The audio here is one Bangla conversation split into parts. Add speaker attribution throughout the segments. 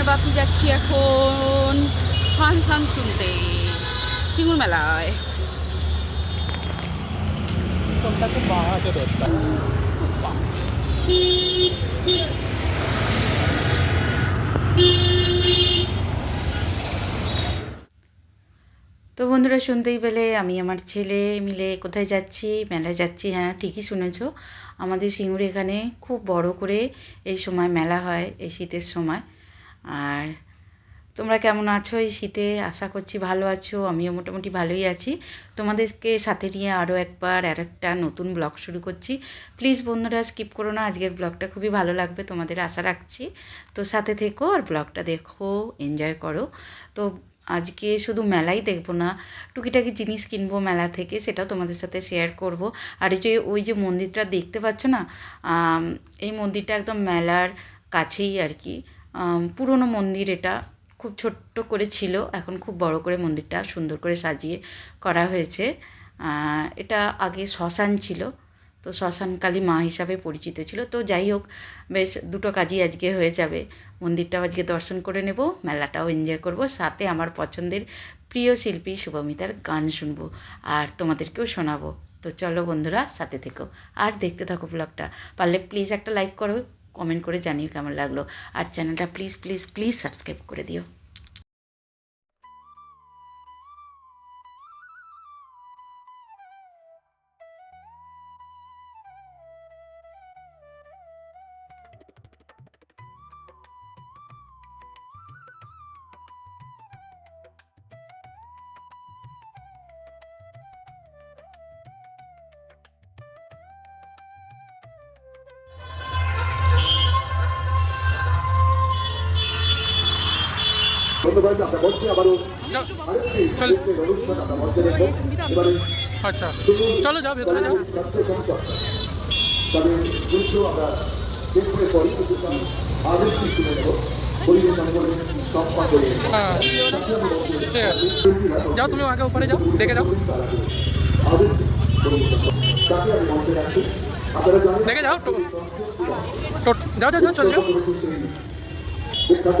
Speaker 1: আমার বাপু যাচ্ছি এখন ফাংশান শুনতে সিঙ্গুর মেলায়। তো বন্ধুরা শুনতেই পেলে আমি আমার ছেলে মিলে কোথায় যাচ্ছি? মেলায় যাচ্ছি হ্যাঁ ঠিকই শুনেছ। আমাদের সিঙ্গুর এখানে খুব বড় করে এই সময় মেলা হয় এই শীতের সময়। আর তোমরা কেমন আছো এই শীতে? আশা করছি ভালো আছো, আমিও মোটামুটি ভালোই আছি। তোমাদেরকে সাথে নিয়ে আরও একবার আর একটা নতুন ব্লগ শুরু করছি। প্লিজ বন্ধুরা স্কিপ করো না, আজকের ব্লগটা খুবই ভালো লাগবে, তোমাদের আশা রাখছি। তো সাথে থেকো আর ব্লগটা দেখো এনজয় করো। তো আজকে শুধু মেলাই দেখব না, টুকিটাকি জিনিস কিনবো মেলা থেকে, সেটাও তোমাদের সাথে শেয়ার করব। আর এই যে, ওই যে মন্দিরটা দেখতে পাচ্ছ না এই মন্দিরটা একদম মেলার কাছেই আর কি। পুরনো মন্দির এটা খুব ছোট্ট করে ছিল, এখন খুব বড় করে মন্দিরটা সুন্দর করে সাজিয়ে করা হয়েছে। এটা আগে শ্মশান ছিল, তো শ্মশানকালী মা হিসাবে পরিচিত ছিল। তো যাই হোক, বেশ দুটো কাজই আজকে হয়ে যাবে। মন্দিরটাও আজকে দর্শন করে নেব, মেলাটাও এনজয় করব, সাথে আমার পছন্দের প্রিয় শিল্পী শুভমিতার গান শুনব আর তোমাদেরকেও শোনাবো। তো চলো বন্ধুরা, সাথে থেকো। আর দেখতে থাকো ব্লগটা পারলে প্লিজ একটা লাইক করো। কমেন্ট করে জানিও কেমন লাগল। আর চ্যানেলটা প্লিজ প্লিজ প্লিজ সাবস্ক্রাইব করে দিও।
Speaker 2: অঙ্গনে সম্পা করে
Speaker 3: হ্যাঁ ঠিক আছে যাও তুমি আগে ওপরে যাও দেখে যাও
Speaker 2: আরেকটি পরিবেশ অঙ্গন। তাকে আমি মঞ্চে রাখছি আপনারা জানেন
Speaker 3: দেখে যাও টো টো যাও যাও যাও চলে যাও
Speaker 2: বিখ্যাত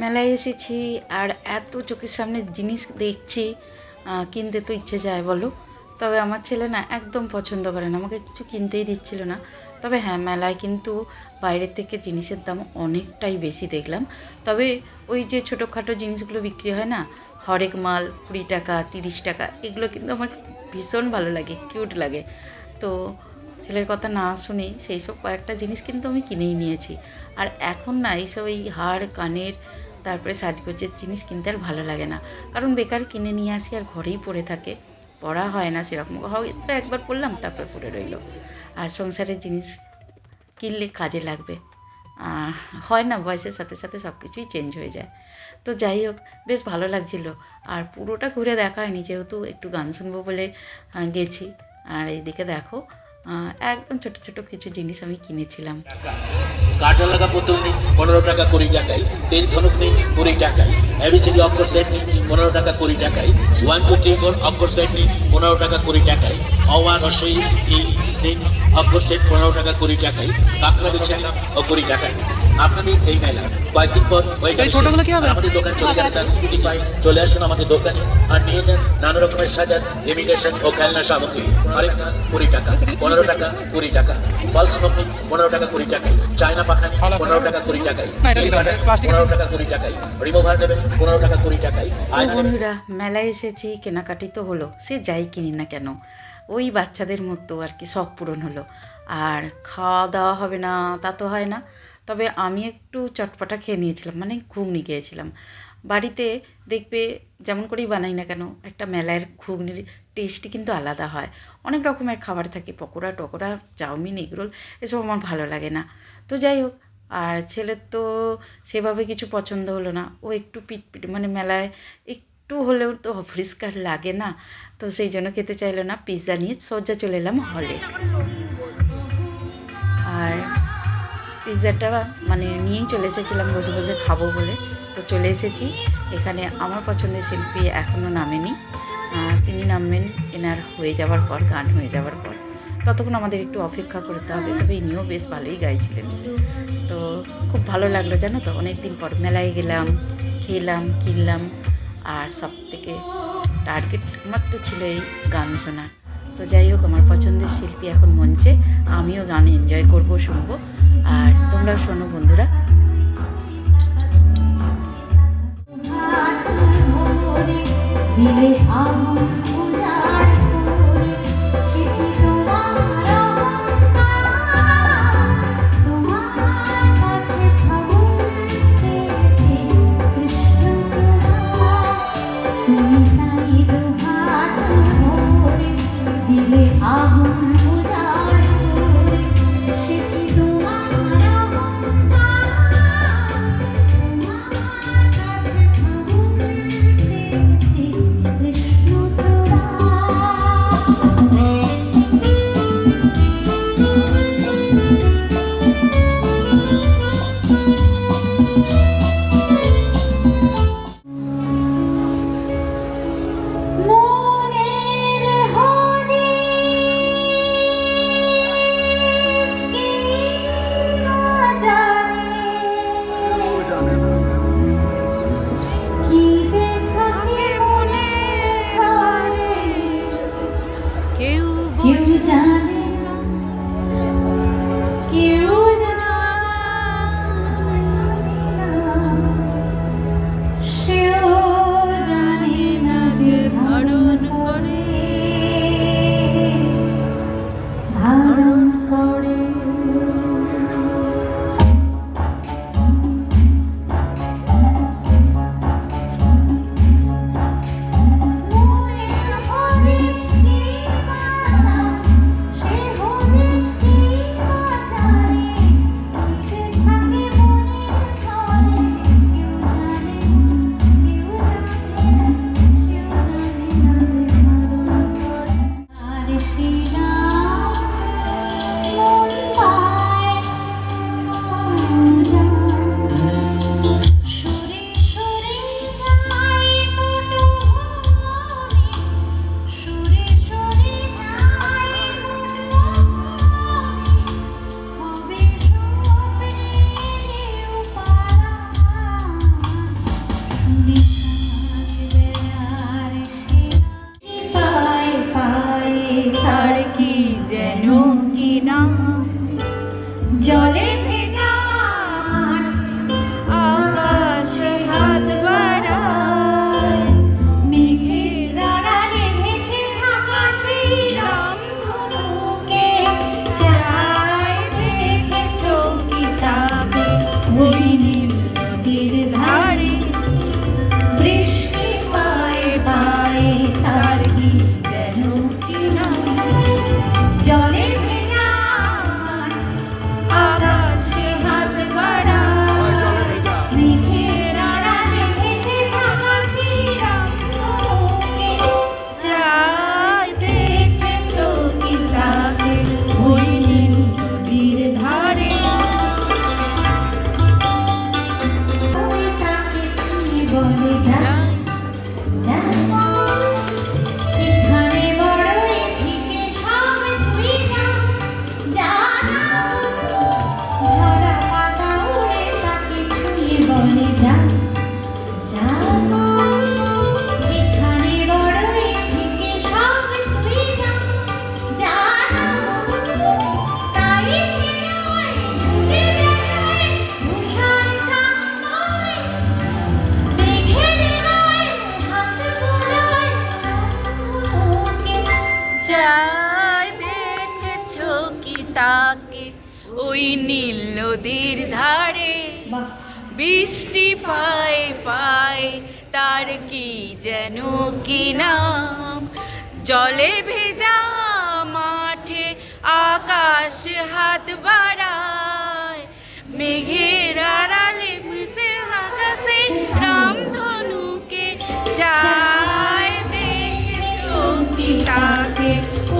Speaker 1: মেলায় এসেছি আর এত চোখের সামনে জিনিস দেখছি কিনতে তো ইচ্ছে যায় বলো। তবে আমার ছেলে না একদম পছন্দ করে না, আমাকে কিছু কিনতেই দিচ্ছিল না। তবে হ্যাঁ মেলায় কিন্তু বাইরের থেকে জিনিসের দাম অনেকটাই বেশি দেখলাম। তবে ওই যে ছোটোখাটো জিনিসগুলো বিক্রি হয় না, হরেক মাল কুড়ি টাকা, তিরিশ টাকা, এগুলো কিন্তু আমার ভীষণ ভালো লাগে, কিউট লাগে। তো ছেলের কথা না শুনেই সেই সব কয়েকটা জিনিস কিন্তু আমি কিনেই নিয়েছি। আর এখন না এইসব এই হাড় কানের, তারপরে সাজগোজের জিনিস কিনতে আর ভালো লাগে না। কারণ বেকার কিনে নিয়ে আসি আর ঘরেই পড়ে থাকে। পড়া হয় না, সেরকম। হয়তো একবার পড়লাম, তারপর পড়ে রইল। আর সংসারের জিনিস কিনলে কাজে লাগবে। আর হয় না, বয়সের সাথে সাথে সব কিছুই চেঞ্জ হয়ে যায়। তো যাই হোক, বেশ ভালো লাগছিল। আর পুরোটা ঘুরে দেখা হয়নি, যেহেতু একটু গান শুনব বলে গেছি। আর এইদিকে দেখো একদম ছোট ছোট কিছু জিনিস আমি কিনেছিলাম।
Speaker 4: কাটা লাগা পুতুল নেই পনেরো টাকা কুড়ি টাকায় তেল ধনুক নেই কুড়ি টাকায় এবিসিডি অক্ষর সেট নেই পনেরো টাকা কুড়ি টাকায় ওয়ান টু থ্রি ফোর অক্ষর সেট নেই পনেরো টাকা কুড়ি টাকায় অওয়া রসই ই নিন অক্ষর সেট পনেরো টাকা কুড়ি টাকায় বিছানা ও কুড়ি টাকায়। আপনাদের এই মেলা কয়েকদিন পর
Speaker 3: এই ছোটগুলো কি হবে?
Speaker 4: আমাদের দোকান চলে গেলে তার কুড়ি পাই চলে আসুন আমাদের দোকানে আর নিয়ে যান নানা রকমের সাজার ইমিটেশন ও খেলনা সামগ্রী। আরেক কুড়ি টাকা পনেরো টাকা কুড়ি টাকা। ফলস স্মোকিং পনেরো টাকা কুড়ি টাকায় চায়না পাখানি পনেরো টাকা কুড়ি টাকায়। পনেরো টাকা কুড়ি টাকায়। রিমুভার নেবেন পনেরো টাকা কুড়ি টাকায়।
Speaker 1: বন্ধুরা মেলায় এসেছি কেনাকাটি তো হলো। সে যাই কিনি না কেন। ওই বাচ্চাদের মতো আর কি শখ পূরণ হলো। আর খাওয়া দাওয়া হবে না তা তো হয় না। তবে আমি একটু চটপটা খেয়ে নিয়েছিলাম মানে ঘুগনি খেয়েছিলাম। বাড়িতে দেখবে যেমন করেই বানাই না কেন, একটা মেলার ঘুগনির টেস্টই কিন্তু আলাদা হয়। অনেক রকমের খাবার থাকে, পকোড়া, টকোড়া, চাউমিন, এগরোল, এসব আমার ভালো লাগে না। তো যাই হোক, আর ছেলের তো সেভাবে কিছু পছন্দ হলো না। ও একটু পিটপিট মানে মেলায় একটু হলেও তো পরিষ্কার লাগে না। তো সেই জন্য খেতে চাইলো না পিৎজা নিয়ে সোজা চলে এলাম হলে পিৎজাটা মানে নিয়েই চলে এসেছিলাম, বসে বসে খাব বলে। তো চলে এসেছি। এখানে আমার পছন্দের শিল্পী এখনও নামেনি। তিনি নামবেন এনার হয়ে যাওয়ার পর, গান হয়ে যাওয়ার পর। ততক্ষণ আমাদের একটু অপেক্ষা করতে হবে, তবে ইনিও বেশ ভালোই গাইছিলেন। তো খুব ভালো লাগল জানো তো অনেক দিন পর মেলায় গেলাম, খেলাম, কিনলাম, আর সব থেকে টার্গেট আমার তো ছিল এই গান শোনার। তো যাই হোক, আমার পছন্দের শিল্পী এখন মঞ্চে। আমিও গান এনজয় করব, শুনব। আর তোমরা শোনো বন্ধুরা।
Speaker 5: মিলে বৃষ্টি পায় পায়, তার কি যেন কি নাম? জলে ভেজা মাঠে আকাশ হাত বাড়ায়, মেঘের আড়ালে মিশে আকাশে রামধনুকে চায়। দেখেছ কি তাকে?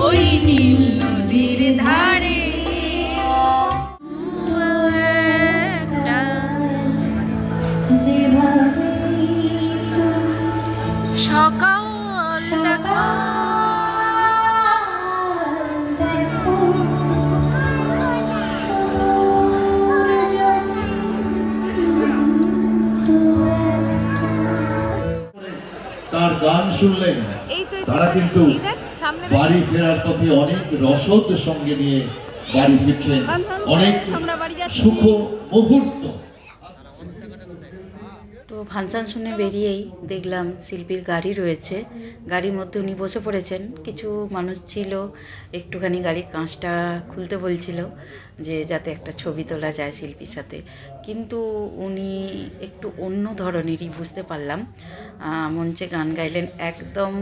Speaker 5: ওই নীল নদীর ধারে সকাল দেখা।
Speaker 6: তার গান শুনলেন। তারা কিন্তু বাড়ি ফেরার পথে অনেক রসদ সঙ্গে নিয়ে বাড়ি ফিরছেন। অনেক সুখ মুহূর্ত।
Speaker 1: তো ফাংশান শুনে বেরিয়েই দেখলাম শিল্পীর গাড়ি রয়েছে। গাড়ির মধ্যে উনি বসে পড়েছেন। কিছু মানুষ ছিল, একটুখানি গাড়ির কাঁচটা খুলতে বলছিল যে যাতে একটা ছবি তোলা যায় শিল্পীর সাথে। কিন্তু উনি একটু অন্য ধরনেরই বুঝতে পারলাম। মঞ্চে গান গাইলেন একদম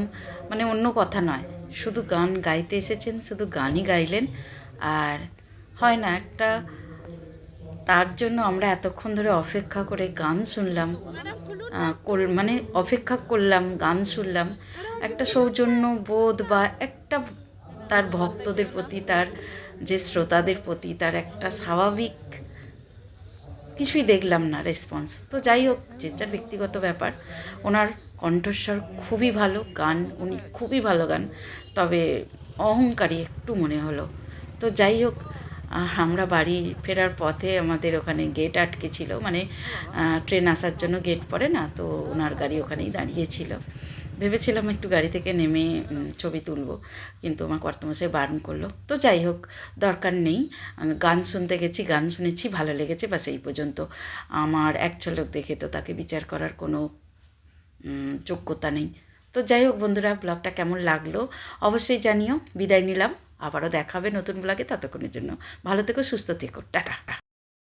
Speaker 1: মানে অন্য কথা নয়। শুধু গান গাইতে এসেছেন, শুধু গানই গাইলেন। আর হয় না, একটা তার জন্য আমরা এতক্ষণ ধরে অপেক্ষা করে গান শুনলাম মানে অপেক্ষা করলাম, গান শুনলাম। একটা সৌজন্য বোধ বা একটা তার ভক্তদের প্রতি, তার যে শ্রোতাদের প্রতি, তার একটা স্বাভাবিক কিছুই দেখলাম না রেসপন্স তো যাই হোক, যে যার ব্যক্তিগত ব্যাপার, ওনার কণ্ঠস্বর খুবই ভালো, গান, উনি খুবই ভালো গান, তবে অহংকারী একটু মনে হলো। তো যাই হোক আমরা বাড়ি ফেরার পথে আমাদের ওখানে গেট আটকে ছিল মানে ট্রেন আসার জন্য গেট পড়ে না, তো ওনার গাড়ি ওখানেই দাঁড়িয়েছিল ভেবেছিলাম একটু গাড়ি থেকে নেমে ছবি তুলবো, কিন্তু আমার কর্তমশাই বারণ করল। তো যাই হোক, দরকার নেই গান শুনতে গেছি, গান শুনেছি, ভালো লেগেছে বা এই পর্যন্ত। আমার এক ঝলক দেখে তো তাকে বিচার করার কোনো যোগ্যতা নেই। তো যাই হোক বন্ধুরা, ব্লগটা কেমন লাগল, অবশ্যই জানিও, বিদায় নিলাম। আবারও দেখাবে নতুন ব্লগে ততক্ষণের জন্য। ভালো থেকো সুস্থ থেকো। টাটা।